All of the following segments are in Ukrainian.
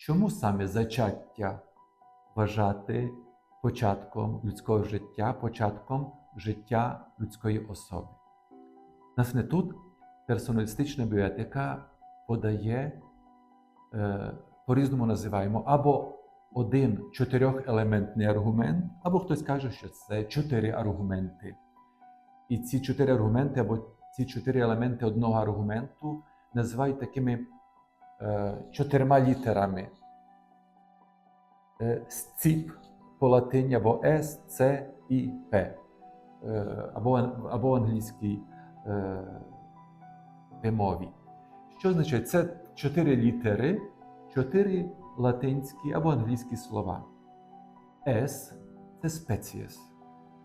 Чому саме зачаття вважати початком людського життя, початком життя людської особи? Власне, тут персоналістична біоетика подає, е, по-різному називаємо, або один чотирьохелементний аргумент, або хтось каже, що це чотири аргументи. І ці чотири аргументи, або ці чотири елементи одного аргументу називають такими чотирма літерами. Е, сціп по латині або С, С і П, е, або, або англійській е, вимові. Що означає? Це чотири літери, чотири латинські або англійські слова. С це species.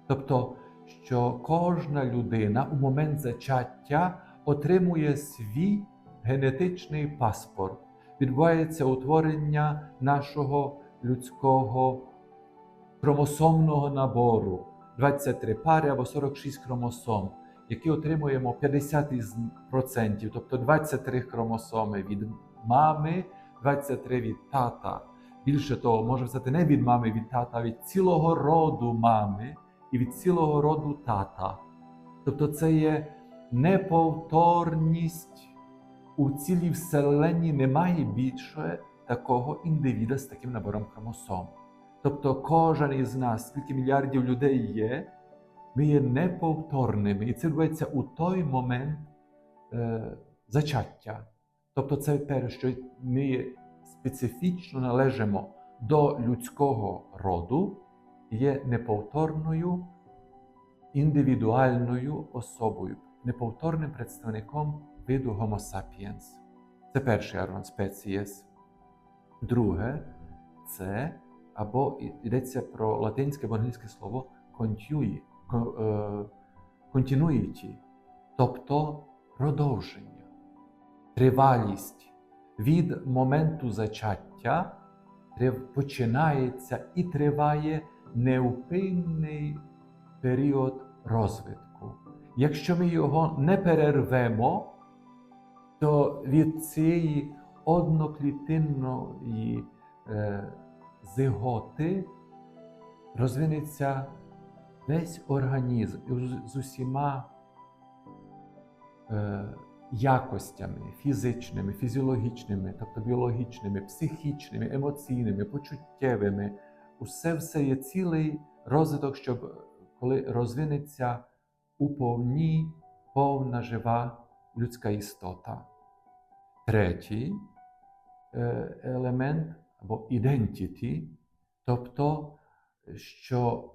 Тобто, що кожна людина у момент зачаття отримує свій генетичний паспорт. Відбувається утворення нашого людського хромосомного набору 23 пари або 46 хромосом, які отримуємо 50%, тобто 23 хромосоми від мами, 23 від тата. Більше того, може взяти не від мами, від тата, а від цілого роду мами і від цілого роду тата. Тобто це є неповторність у цілій вселенні немає більше такого індивіда з таким набором хромосом. Тобто кожен із нас, скільки мільярдів людей є, ми є неповторними. І це відбувається у той момент е, зачаття. Тобто, це те, що ми специфічно належимо до людського роду, є неповторною індивідуальною особою, неповторним представником виду Homo sapiens. Це перший аргумент species. Друге, це або йдеться про латинське або англійське слово е, continuity, тобто продовження, тривалість від моменту зачаття починається і триває невпинний період розвитку. Якщо ми його не перервемо, то від цієї одноклітинної е, зиготи розвинеться весь організм з- усіма е, якостями фізичними, фізіологічними, тобто біологічними, психічними, емоційними, почуттєвими. Усе все є цілий розвиток, щоб коли розвинеться у повні, повна жива людська істота. Третій е, елемент або identity, тобто, що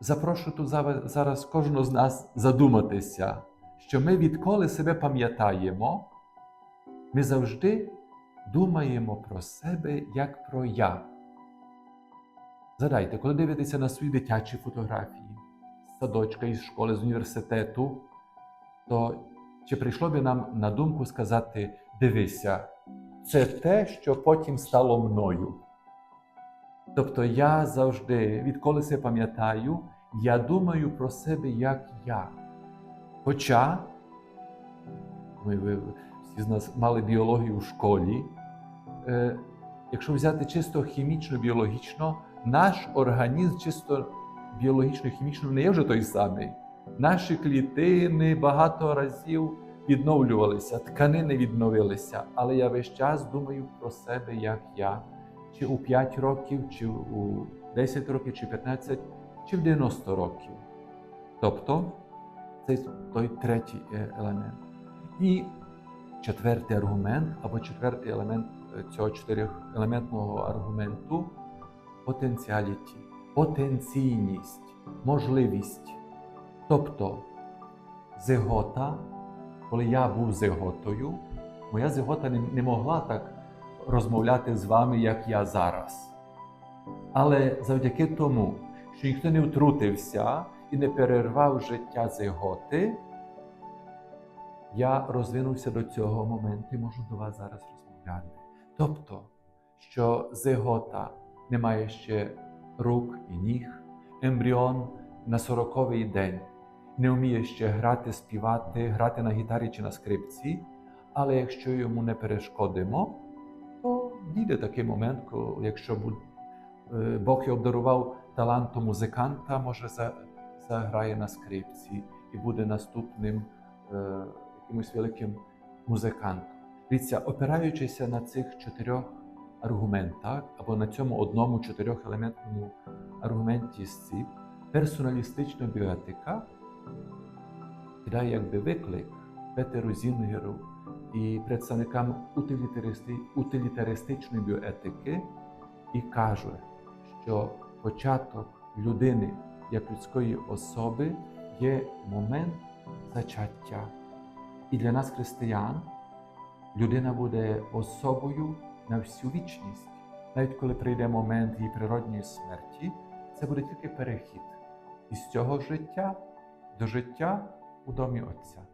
запрошую тут зараз кожного з нас задуматися, що ми відколи себе пам'ятаємо, ми завжди думаємо про себе як про я. Згадайте, коли дивитеся на свої дитячі фотографії садочка, із школи, з університету, то чи прийшло би нам на думку сказати: дивися, це те, що потім стало мною. Тобто я завжди, відколи себе пам'ятаю, я думаю про себе як я. Хоча ми всі з нас мали біологію в школі, е, якщо взяти чисто хімічно, біологічно, наш організм чисто біологічно, хімічно не є вже той самий. Наші клітини багато разів відновлювалися, тканини відновилися, але я весь час думаю про себе як я, чи у 5 років, чи у 10 років, чи 15, чи в 90 років. Тобто це той третій е, елемент. І четвертий аргумент, або четвертий елемент е, цього чотирьохелементного аргументу потенціаліті, потенційність, можливість. Тобто зигота, коли я був зиготою, моя зигота не, могла так розмовляти з вами, як я зараз. Але завдяки тому, що ніхто не втрутився і не перервав життя зиготи, я розвинувся до цього моменту і можу до вас зараз розмовляти. Тобто, що зигота не має ще рук і ніг, ембріон на сороковий день не вміє ще грати, співати, грати на гітарі чи на скрипці, але якщо йому не перешкодимо, дійде такий момент, коли, якщо Бог його обдарував талантом музиканта, може за- заграє на скрипці і буде наступним якимось великим музикантом. Дивіться, опираючися на цих чотирьох аргументах або на цьому одному чотирьохелементному аргументі СЦІП, персоналістична біоетика кидає якби виклик Петеру Зінгеру і представникам утилітаристи, утилітаристичної біоетики і каже, що початок людини як людської особи є момент зачаття. І для нас, християн, людина буде особою на всю вічність. Навіть коли прийде момент її природньої смерті, це буде тільки перехід із цього життя до життя у домі Отця.